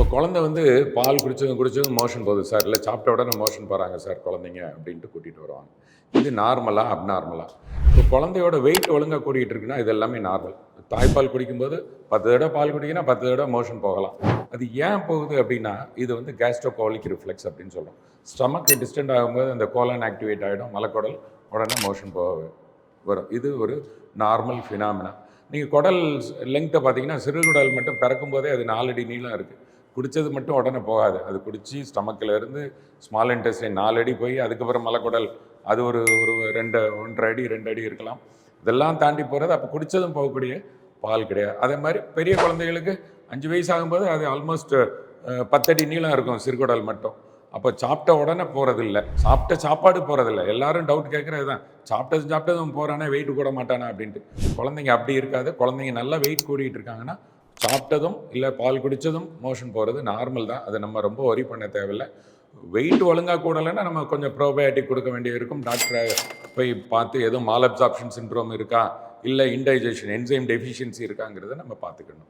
இப்போ குழந்தை வந்து பால் குடிச்சதும் குடிச்சதும் மோஷன் போகுது. சார் இல்லை சாப்பிட்ட உடனே மோஷன் போகிறாங்க சார் குழந்தைங்க அப்படின்ட்டு கூட்டிகிட்டு வருவாங்க. இது நார்மலா அப்நார்மலா இப்போ குழந்தையோட வெயிட் ஒழுங்காக கூட்டிகிட்டு இருக்குன்னா இது எல்லாமே நார்மல் தாய்ப்பால் குடிக்கும்போது பத்து தடவை பால் குடிக்கினா பத்து தடவை மோஷன் போகலாம். அது ஏன் போகுது அப்படின்னா இது வந்து கேஸ்ட்ரோகோலிக் ரிஃப்ளெக்ஸ் அப்படின்னு சொல்லுவோம் ஸ்டமக் டிஸ்டன்ட் ஆகும்போது அந்த கோலன் ஆக்டிவேட் ஆகிடும் மலக்குடல் உடனே மோஷன் போக வரும். இது ஒரு நார்மல் ஃபினாமினா நீங்கள் குடல் லெங்க்த்தை பார்த்தீங்கன்னா சிறுகுடல் மட்டும் பிறக்கும் போதே அது நாலடி நீளம் இருக்குது குடித்தது மட்டும் உடனே போகாது. அது குடித்து ஸ்டமக்கில் இருந்து ஸ்மால் இன்டெஸ்டைன் நாலு அடி போய் அதுக்கப்புறம் மலக்குடல் அது ஒரு ஒரு ரெண்டு ஒன்றரை அடி ரெண்டு அடி இருக்கலாம். இதெல்லாம் தாண்டி போகிறது அப்போ குடித்ததும் போகக்கூடிய பால் கிடையாது. அதே மாதிரி பெரிய குழந்தைகளுக்கு அஞ்சு வயசு ஆகும்போது அது ஆல்மோஸ்ட் பத்தடி நீளம் இருக்கும் சிறுகுடல் மட்டும். அப்போ சாப்பிட்ட உடனே போகிறதில்ல சாப்பிட்ட சாப்பாடு போகிறதில்ல எல்லாரும் டவுட் கேட்குறது தான். சாப்பிட்டது சாப்பிட்டதும் போகிறானே வெயிட் கூட மாட்டானா அப்படின்ட்டு. குழந்தைங்க அப்படி இருக்காது. குழந்தைங்க நல்லா வெயிட் கூடிட்டு இருக்காங்கன்னா சாப்பிட்டதும் இல்லை பால் குடித்ததும் மோஷன் போகிறது நார்மல் தான். அதை நம்ம ரொம்ப ஒரி பண்ண தேவையில்லை. வெயிட் ஒழுங்காக கூடலைன்னா நம்ம கொஞ்சம் ப்ரோபயோட்டிக் கொடுக்க வேண்டிய இருக்கும். டாக்டரை போய் பார்த்து எதுவும் மால் அப்சாப்ஷன் சின்ட்ரோம் இருக்கா? இல்லை இன்டைஜஷன் என்சைம் டெஃபிஷியன்சி இருக்காங்கிறத நம்ம பார்த்துக்கணும்.